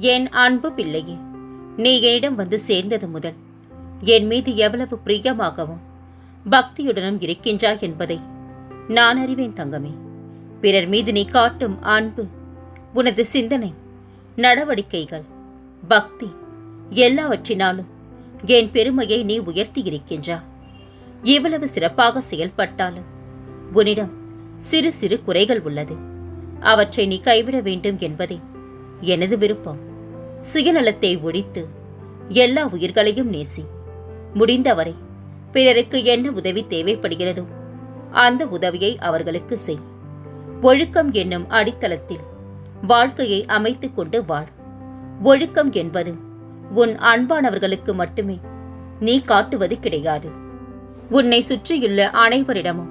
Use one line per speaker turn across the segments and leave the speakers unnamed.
என் அன்பு பிள்ளையே நீ என்னிடம் வந்து சேர்ந்தது முதல். என் மீது எவ்வளவு பிரியமாகவும் பக்தியுடனும் இருக்கின்றாய் என்பதை நான் அறிவேன் தங்கமே. பிறர் மீது நீ காட்டும் அன்பு உனது சிந்தனை நடவடிக்கைகள் பக்தி எல்லாவற்றினாலும் என் பெருமையை நீ உயர்த்தி இருக்கின்றா. இவ்வளவு சிறப்பாக செயல்பட்டாலும் உன்னிடம் சிறு சிறு குறைகள் உள்ளது. அவற்றை நீ கைவிட வேண்டும் என்பதே எனது விருப்பம். சுயநலத்தை ஒழித்து எல்லா உயிர்களையும் நேசி. முடிந்தவரை பிறருக்கு என்ன உதவி தேவைப்படுகிறதோ அந்த உதவியை அவர்களுக்கு செய். ஒழுக்கம் என்னும் அடித்தளத்தில் வாழ்க்கையை அமைத்துக் கொண்டு வாழ். ஒழுக்கம் என்பது உன் அன்பானவர்களுக்கு மட்டுமே நீ காட்டுவது கிடையாது. உன்னை சுற்றியுள்ள அனைவரிடமும்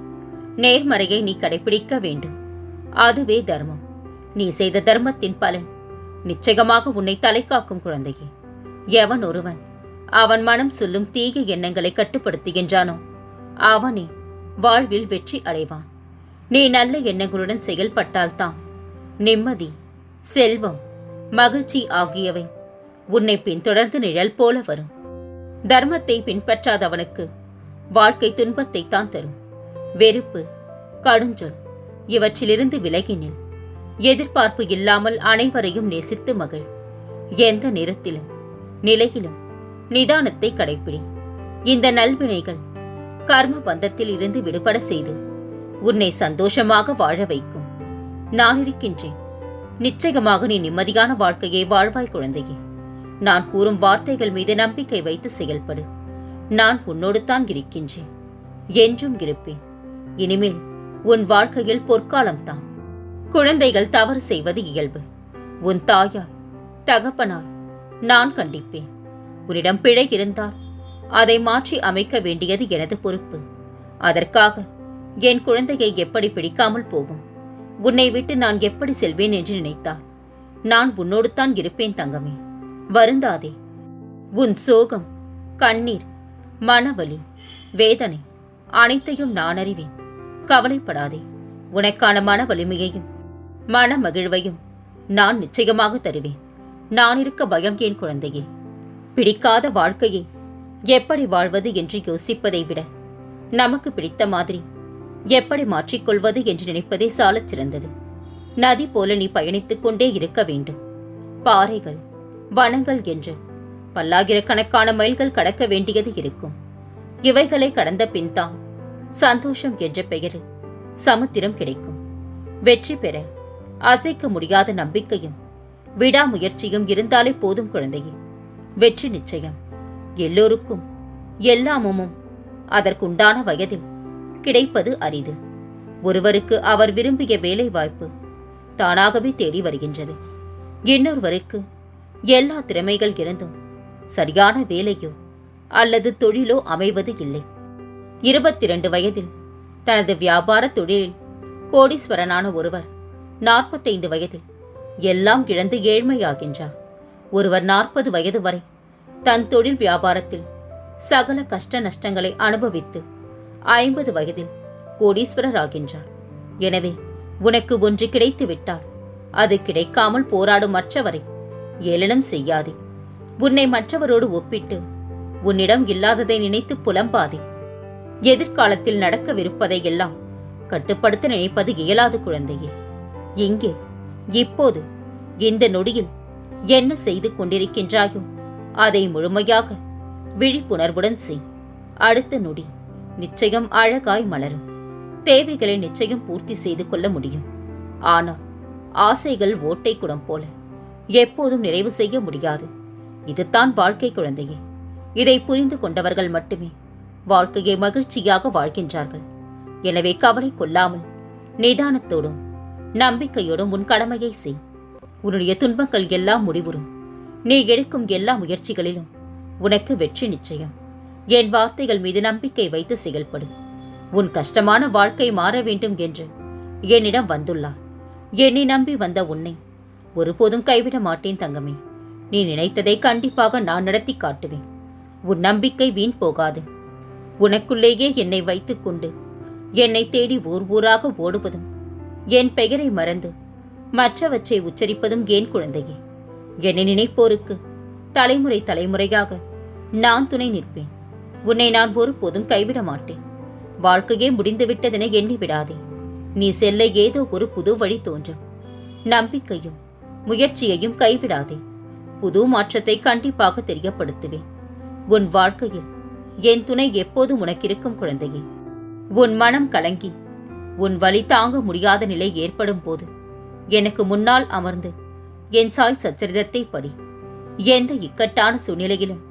நேர்மறையை நீ கடைபிடிக்க வேண்டும். அதுவே தர்மம். நீ செய்த தர்மத்தின் பலன் நிச்சயமாக உன்னை தலை காக்கும் குழந்தையே. எவன் ஒருவன் அவன் மனம் சொல்லும் தீய எண்ணங்களை கட்டுப்படுத்துகின்றானோ அவனே வாழ்வில் வெற்றி அடைவான். நீ நல்ல எண்ணங்களுடன் செயல்பட்டால்தான் நிம்மதி செல்வம் மகிழ்ச்சி ஆகியவை உன்னை பின்தொடர்ந்து நிழல் போல வரும். தர்மத்தை பின்பற்றாதவனுக்கு வாழ்க்கை துன்பத்தை தான் தரும். வெறுப்பு கடுஞ்சொல் இவற்றிலிருந்து விலகினில் எதிர்பார்ப்பு இல்லாமல் அனைவரையும் நேசித்து மகள் எந்த நேரத்திலும் நிலையிலும் நிதானத்தை கடைப்பிடி. இந்த நல்வினைகள் கர்ம பந்தத்தில் இருந்து விடுபட செய்து உன்னை சந்தோஷமாக வாழ வைக்கும். நான் இருக்கின்றேன். நிச்சயமாக நீ நிம்மதியான வாழ்க்கையை வாழ்வாய் குழந்தையே. நான் கூறும் வார்த்தைகள் மீது நம்பிக்கை வைத்து செயல்படு. நான் உன்னோடு தான் இருக்கின்றேன். என்றும் இருப்பேன். இனிமேல் உன் வாழ்க்கையில் பொற்காலம்தான். குழந்தைகள் தவறு செய்வது இயல்பு. உன் தாயார் தகப்பனார் நான் கண்டிப்பேன். உன்னிடம் பிழை இருந்தால் அதை மாற்றி அமைக்க வேண்டியது எனது பொறுப்பு. அதற்காக என் குழந்தையை எப்படி பிடிக்காமல் போகும்? உன்னை விட்டு நான் எப்படி செல்வேன் என்று நினைத்தால் நான் உன்னோடு தான் இருப்பேன் தங்கமே. வருந்தாதே. உன் சோகம் கண்ணீர் மனவலி வேதனை அனைத்தையும் நான் அறிவேன். கவலைப்படாதே. உனக்கான மன வலிமையையும் மன மகிழ்வையும் நான் நிச்சயமாக தருவேன். நான் இருக்க பயம் என் குழந்தையே? பிடிக்காத வாழ்க்கையை எப்படி வாழ்வது என்று யோசிப்பதை விட நமக்கு பிடித்த மாதிரி எப்படி மாற்றிக்கொள்வது என்று நினைப்பதே சாலச் சிறந்தது. நதி போல நீ பயணித்துக் கொண்டே இருக்க வேண்டும். பாறைகள் வனங்கள் என்று பல்லாயிரக்கணக்கான மைல்கள் கடக்க வேண்டியது இருக்கும். இவைகளை கடந்த பின்தான் சந்தோஷம் என்ற பெயரில் சமுத்திரம் கிடைக்கும். வெற்றி பெற அசைக்க முடியாத நம்பிக்கையும் விடாமுயற்சியும் இருந்தாலே போதும் குழந்தையே. வெற்றி நிச்சயம். எல்லோருக்கும் எல்லாமும் அதற்குண்டான வயதில் கிடைப்பது அரிது. ஒருவருக்கு அவர் விரும்பிய வேலை வாய்ப்பு தானாகவே தேடி வருகின்றது. இன்னொருவருக்கு எல்லா திறமைகள் இருந்தும் சரியான வேலையோ அல்லது தொழிலோ அமைவது இல்லை. இருபத்தி இரண்டு வயதில் தனது வியாபார தொழிலில் கோடீஸ்வரனான ஒருவர் நாற்பத்தைந்து வயதில். எல்லாம் இழந்து ஏழ்மையாகின்றார். ஒருவர் நாற்பது வயது வரை தன் தொழில் வியாபாரத்தில் சகல கஷ்ட நஷ்டங்களை அனுபவித்து ஐம்பது வயதில் கோடீஸ்வரர் ஆகின்றார் எனவே உனக்கு ஒன்று கிடைத்து விட்டால் அது கிடைக்காமல் போராடும் மற்றவரை ஏளனம் செய்யாதே. உன்னை மற்றவரோடு ஒப்பிட்டு உன்னிடம் இல்லாததை நினைத்து புலம்பாதே. எதிர்காலத்தில் நடக்கவிருப்பதை எல்லாம் கட்டுப்படுத்த நினைப்பது இயலாது குழந்தையே. இங்கே இப்போது இந்த நொடியில் என்ன செய்து கொண்டிருக்கின்றாயோ அதை முழுமையாக விழிப்புணர்வுடன் செய். அடுத்த நொடி நிச்சயம் அழகாய் மலரும். தேவைகளை நிச்சயம் பூர்த்தி செய்து கொள்ள முடியும். ஆனால் ஆசைகள் ஓட்டை குடம் போல எப்போதும் நிறைவு செய்ய முடியாது. இதுதான் வாழ்க்கை குழந்தையே. இதை புரிந்து கொண்டவர்கள் மட்டுமே வாழ்க்கையை மகிழ்ச்சியாக வாழ்கின்றார்கள். எனவே கவலை கொள்ளாமல் நிதானத்தோடும் நம்பிக்கையோடும் உன் கடமையை செய். உன்னுடைய துன்பங்கள் எல்லாம் முடிவுறும். நீ எடுக்கும் எல்லா முயற்சிகளிலும் உனக்கு வெற்றி நிச்சயம். என் வார்த்தைகள் மீது நம்பிக்கை வைத்து செயல்படு. உன் கஷ்டமான வாழ்க்கை மாற வேண்டும் என்று என்னிடம் வந்துள்ளார். என்னை நம்பி வந்த உன்னை ஒருபோதும் கைவிட மாட்டேன் தங்கமே. நீ நினைத்ததை கண்டிப்பாக நான் நடத்தி காட்டுவேன். உன் நம்பிக்கை வீண் போகாது. உனக்குள்ளேயே என்னை வைத்துக்கொண்டு என்னை தேடி ஊர் ஊராக ஓடுவதும் என் பெயரை மறந்து மற்றவற்றை உச்சரிப்பதும் ஏன் குழந்தையே. என்னை நினைப்போருக்கு தலைமுறை தலைமுறையாக நான் துணை நிற்பேன். உன்னை நான் ஒருபோதும் கைவிட மாட்டேன். வாழ்க்கையே முடிந்துவிட்டதென எண்ணி விடாதே. நீ செல்ல ஏதோ ஒரு புது வழி தோன்றும் நம்பிக்கையும் முயற்சியையும் கைவிடாதே. புது மாற்றத்தை கண்டிப்பாக தெரியப்படுத்துவேன். உன் வாழ்க்கையில் என் துணை எப்போதும் உனக்கிருக்கும் குழந்தையே. உன் மனம் கலங்கி உன் வலி தாங்க முடியாத நிலை ஏற்படும் போது எனக்கு முன்னால் அமர்ந்து என் சாய் சச்சரிதத்தை படி எந்த இக்கட்டான சூழ்நிலையிலும்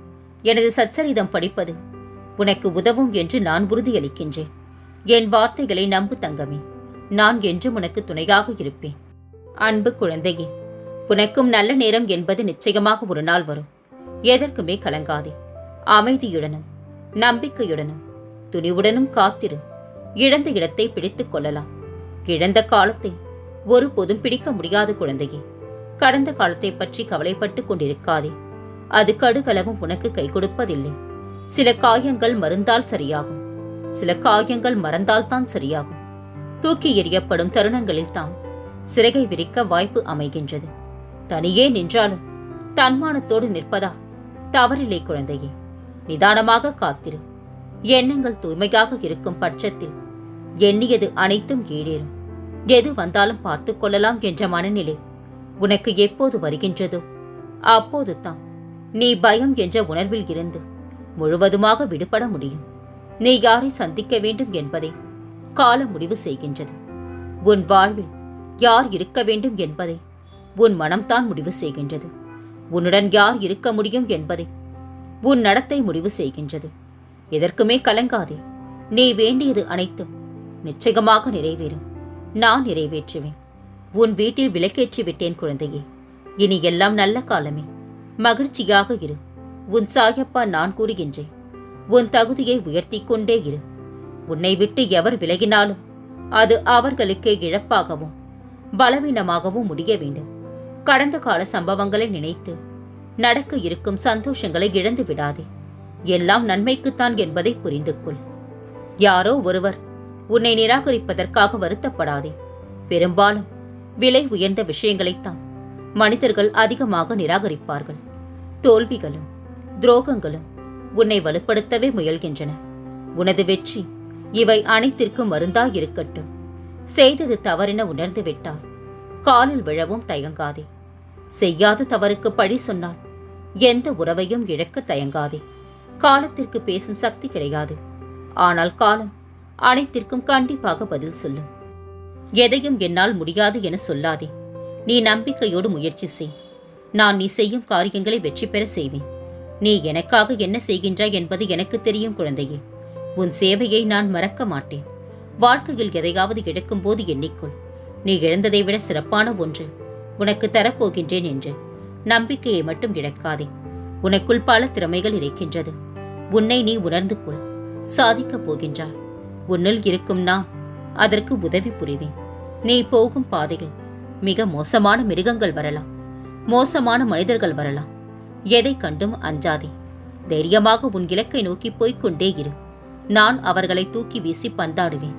எனது சச்சரிதம் படிப்பது உனக்கு உதவும் என்று நான் உறுதியளிக்கின்றேன். என் வார்த்தைகளை நம்பு தங்கமே நான் என்றும் உனக்கு துணையாக இருப்பேன். அன்பு குழந்தையே உனக்கும் நல்ல நேரம் என்பது நிச்சயமாக ஒரு நாள் வரும். எதற்குமே கலங்காதே. அமைதியுடனும் நம்பிக்கையுடனும் துணிவுடனும் காத்திரு. இழந்த இடத்தை பிடித்துக் கொள்ளலாம். இழந்த காலத்தை ஒருபோதும் பிடிக்க முடியாத குழந்தையே. கடந்த காலத்தை பற்றி கவலைப்பட்டுக் கொண்டிருக்காதே. அது கடுகளவும் உனக்கு கை கொடுப்பதில்லை. சில காயங்கள் மருந்தால் சரியாகும். சில காயங்கள் மறந்தால் தான் சரியாகும். தூக்கி எறியப்படும் தருணங்களில் தான் சிறகை விரிக்க வாய்ப்பு அமைகின்றது. தனியே நின்றாலும் தன்மானத்தோடு நிற்பதா தவறில்லை குழந்தையே. நிதானமாக காத்திரு. எண்ணங்கள் தூய்மையாக இருக்கும் பட்சத்தில் எண்ணியது அனைத்தும் ஈடேறும். எது வந்தாலும் பார்த்துக் கொள்ளலாம் என்ற மனநிலை உனக்கு எப்போது வருகின்றதோ அப்போது தான் நீ பயம் என்ற உணர்வில் இருந்து முழுவதுமாக விடுபட முடியும். நீ யாரை சந்திக்க வேண்டும் என்பதை காலம் முடிவு செய்கின்றது. உன் வாழ்வில் யார் இருக்க வேண்டும் என்பதை உன் மனம்தான் முடிவு செய்கின்றது. உன்னுடன் யார் இருக்க முடியும் என்பதை உன் நடத்தை முடிவு செய்கின்றது. எதற்குமே கலங்காதே. நீ வேண்டியது அனைத்தும் நிச்சயமாக நிறைவேறும். நான் நிறைவேற்றுவேன். உன் வீட்டில் விளக்கேற்றி விட்டேன் குழந்தையே. இனி எல்லாம் நல்ல காலமே. மகிழ்ச்சியாக இரு. உன் சாயப்பா நான் கூறுகின்றேன். உன் தகுதியை உயர்த்திக் கொண்டே இரு. உன்னை விட்டு எவர் விலகினாலும் அது அவர்களுக்கே இழப்பாகவும் பலவீனமாகவும் முடிய வேண்டும். கடந்த கால சம்பவங்களை நினைத்து நடக்க இருக்கும் சந்தோஷங்களை இழந்து விடாதே எல்லாம் நன்மைக்குத்தான் என்பதை புரிந்து கொள் யாரோ ஒருவர் உன்னை நிராகரிப்பதற்காக வருத்தப்படாதே. பெரும்பாலும் விலை உயர்ந்த விஷயங்களைத்தான் மனிதர்கள் அதிகமாக நிராகரிப்பார்கள். தோல்விகளும் துரோகங்களும் உன்னை வலுப்படுத்தவே முயல்கின்றன. உனது வெற்றி இவை அனைத்திற்கும் மருந்தாய் இருக்கட்டும் செய்தது தவறென உணர்ந்து விட்டால் காலில் விழவும் தயங்காதே. செய்யாத தவறுக்கு பழி சொன்னால் எந்த உறவையும் இழக்க தயங்காதே. காலத்திற்கு பேசும் சக்தி கிடையாது. ஆனால் காலம் அனைத்திற்கும் கண்டிப்பாக பதில் சொல்லும். எதையும் என்னால் முடியாது என சொல்லாதே. நீ நம்பிக்கையோடு முயற்சி செய். நான் நீ செய்யும் காரியங்களை வெற்றி பெற செய்வேன். நீ எனக்காக என்ன செய்கின்றாய் என்பது எனக்கு தெரியும் குழந்தையே. உன் சேவையை நான் மறக்க மாட்டேன். வாழ்க்கையில் எதையாவது இழக்கும்போது எண்ணிக்கொள். நீ இழந்ததை விட சிறப்பான ஒன்று. உனக்கு தரப்போகின்றேன் என்று. நம்பிக்கையை மட்டும் இழக்காதே. உனக்குள் பல திறமைகள் இருக்கின்றது. உன்னை நீ உணர்ந்து கொள். சாதிக்கப் போகின்றாய். உன்னுள் இருக்கும் நான் அதற்கு உதவி புரிவேன். நீ போகும் பாதையில் மிக மோசமான மிருகங்கள் வரலாம். மோசமான மனிதர்கள் வரலாம். எதை கண்டும் அஞ்சாதே. தைரியமாக உன் இலக்கை நோக்கி போய்க்கொண்டே இரு. நான் அவர்களை தூக்கி வீசி பந்தாடுவேன்.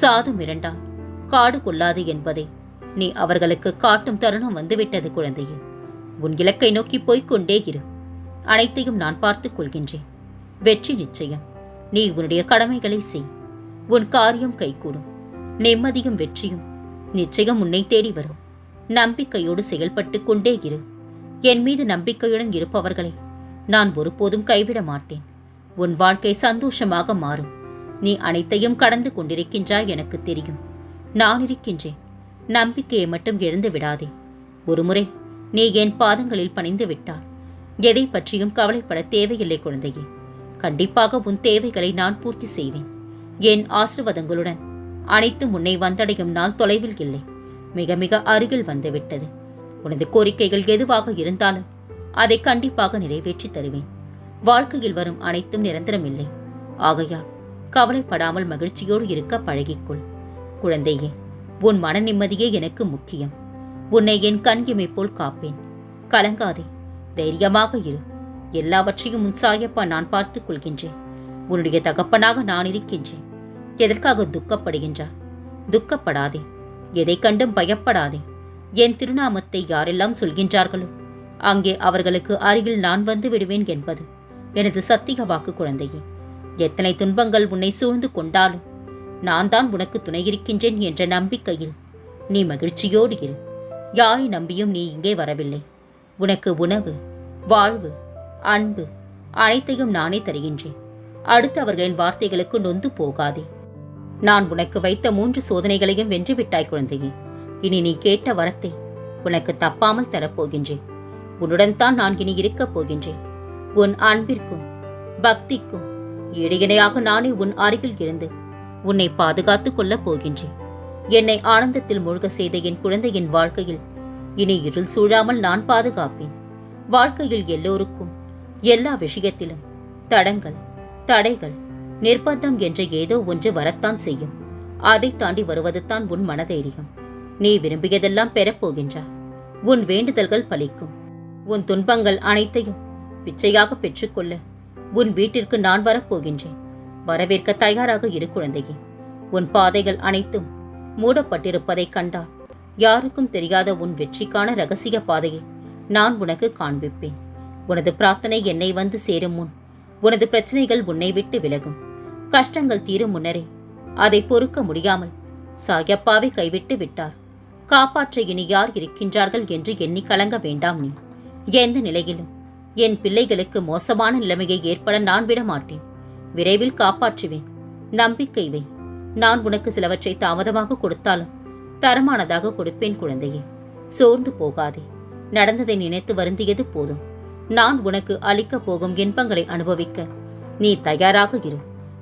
சாது மிரண்டால் காடு கொள்ளாது என்பதை. நீ அவர்களுக்கு காட்டும் தருணம் வந்துவிட்டது குழந்தையே. உன் இலக்கை நோக்கி போய்க்கொண்டே இரு. அனைத்தையும் நான் பார்த்துக் கொள்கின்றேன். வெற்றி நிச்சயம். நீ உன்னுடைய கடமைகளை செய். உன் காரியம் கைகூடும். நிம்மதியும் வெற்றியும் நிச்சயம் உன்னை தேடி வரும். நம்பிக்கையோடு செயல்பட்டு கொண்டே இரு. என் மீது நம்பிக்கையுடன் இருப்பவர்களை நான் ஒருபோதும் கைவிட மாட்டேன். உன் வாழ்க்கை சந்தோஷமாக மாறும். நீ அனைத்தையும் கடந்து கொண்டிருக்கின்றாய் எனக்கு தெரியும். நான் இருக்கின்றேன். நம்பிக்கையை மட்டும் இழந்து விடாதே. ஒருமுறை நீ என் பாதங்களில் பணிந்து விட்டால் எதை பற்றியும் கவலைப்பட தேவையில்லை குழந்தையே. கண்டிப்பாக உன் தேவைகளை நான் பூர்த்தி செய்வேன். என் ஆசிர்வாதங்களுடன் அனைத்தும் உன்னை வந்தடையும் நாள் தொலைவில் இல்லை. மிக மிக அருகில் வந்துவிட்டது. உனது கோரிக்கைகள் எதுவாக இருந்தாலும் அதை கண்டிப்பாக நிறைவேற்றி தருவேன். வாழ்க்கையில் வரும் அனைத்தும் நிரந்தரமில்லை ஆகையால் கவலைப்படாமல் மகிழ்ச்சியோடு இருக்க பழகிக்கொள். குழந்தையே உன் மன நிம்மதியே எனக்கு முக்கியம். உன்னை என் கண் இமை போல் காப்பேன். கலங்காதே தைரியமாக இரு. எல்லாவற்றையும் உன் சாயப்பா நான் பார்த்துக் கொள்கின்றேன். உன்னுடைய தகப்பனாக நான் இருக்கின்றேன். எதற்காக துக்கப்படுகின்றா துக்கப்படாதே. எதை கண்டும் பயப்படாதே. என் திருநாமத்தை யாரெல்லாம் சொல்கின்றார்களோ அங்கே அவர்களுக்கு அருகில் நான் வந்து விடுவேன் என்பது எனது சத்திய வாக்கு குழந்தையே. எத்தனை துன்பங்கள் உன்னை சூழ்ந்து கொண்டாலும் நான் தான் உனக்கு துணை இருக்கின்றேன் என்ற நம்பிக்கையில் நீ மகிழ்ச்சியோடு இரு. யாரை நம்பியும் நீ இங்கே வரவில்லை. உனக்கு உணவு வாழ்வு அன்பு அனைத்தையும் நானே தருகின்றேன். அடுத்து அவர்களின் வார்த்தைகளுக்கு நொந்து போகாதே. நான் உனக்கு வைத்த மூன்று சோதனைகளையும் வென்று விட்டாய் குழந்தையே. இனி நீ கேட்ட வரத்தை உனக்கு தப்பாமல் தரப்போகின்றேன். உன்னுடன் தான் நான் இனி இருக்கப் போகின்றேன். உன் அன்பிற்கும் பக்திக்கும் இடையினையாக நானே உன் அருகில் இருந்து உன்னை பாதுகாத்துக் கொள்ளப் போகின்றேன். என்னை ஆனந்தத்தில் மூழ்க செய்த என் குழந்தையின் வாழ்க்கையில் இனி இருள் சூழாமல் நான் பாதுகாப்பேன். வாழ்க்கையில் எல்லோருக்கும் எல்லா விஷயத்திலும். தடங்கள் தடைகள் நிர்பந்தம் என்ற ஏதோ ஒன்று வரத்தான் செய்யும். அதை தாண்டி வருவதுதான் உன் மனதைரியம். நீ விரும்பியதெல்லாம் பெறப்போகின்றாய் உன் வேண்டுதல்கள் பலிக்கும் உன் துன்பங்கள் அனைத்தையும் பிச்சையாக பெற்றுக்கொள்ள உன் வீட்டிற்கு நான் வரப்போகின்றேன். வரவேற்க தயாராக இரு குழந்தையே. உன் பாதைகள் அனைத்தும் மூடப்பட்டிருப்பதைக் கண்டால் யாருக்கும் தெரியாத உன் வெற்றிக்கான ரகசிய பாதையை நான் உனக்கு காண்பிப்பேன். உனது பிரார்த்தனை என்னை வந்து சேரும் முன். உனது பிரச்சனைகள் உன்னை விட்டு விலகும். கஷ்டங்கள் தீரும் முன்னரே அதை பொறுக்க முடியாமல் சாயப்பாவை கைவிட்டு விட்டார். காப்பாற்ற இனி யார் இருக்கின்றார்கள் என்று எண்ணி கலங்க வேண்டாம் நீ. எந்த நிலையிலும் என் பிள்ளைகளுக்கு மோசமான நிலைமையை ஏற்பட நான் விட மாட்டேன். விரைவில் காப்பாற்றுவேன். நம்பிக்கை வை. நான் உனக்கு சிலவற்றை தாமதமாக கொடுத்தாலும் தரமானதாக கொடுப்பேன் குழந்தையே. சோர்ந்து போகாதே. நடந்ததை நினைத்து வருந்தியது போதும். நான் உனக்கு அளிக்கப் போகும் இன்பங்களை அனுபவிக்க நீ தயாராக இரு.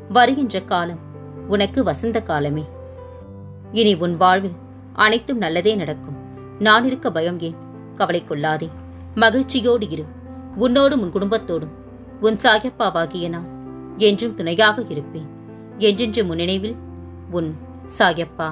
வருகின்ற காலம் உனக்கு வசந்த காலமே. இனி உன் வாழ்வில் அனைத்தும் நல்லதே நடக்கும். நான் இருக்க பயம் ஏன்? கவலை கொள்ளாதே. மகிழ்ச்சியோடு இரு. உன்னோடும் உன் குடும்பத்தோடும். உன் சாயப்பாவாகிய நான் என்றும் துணையாக இருப்பேன். என்றென்று முன்னினைவில் உன் சாயப்பா.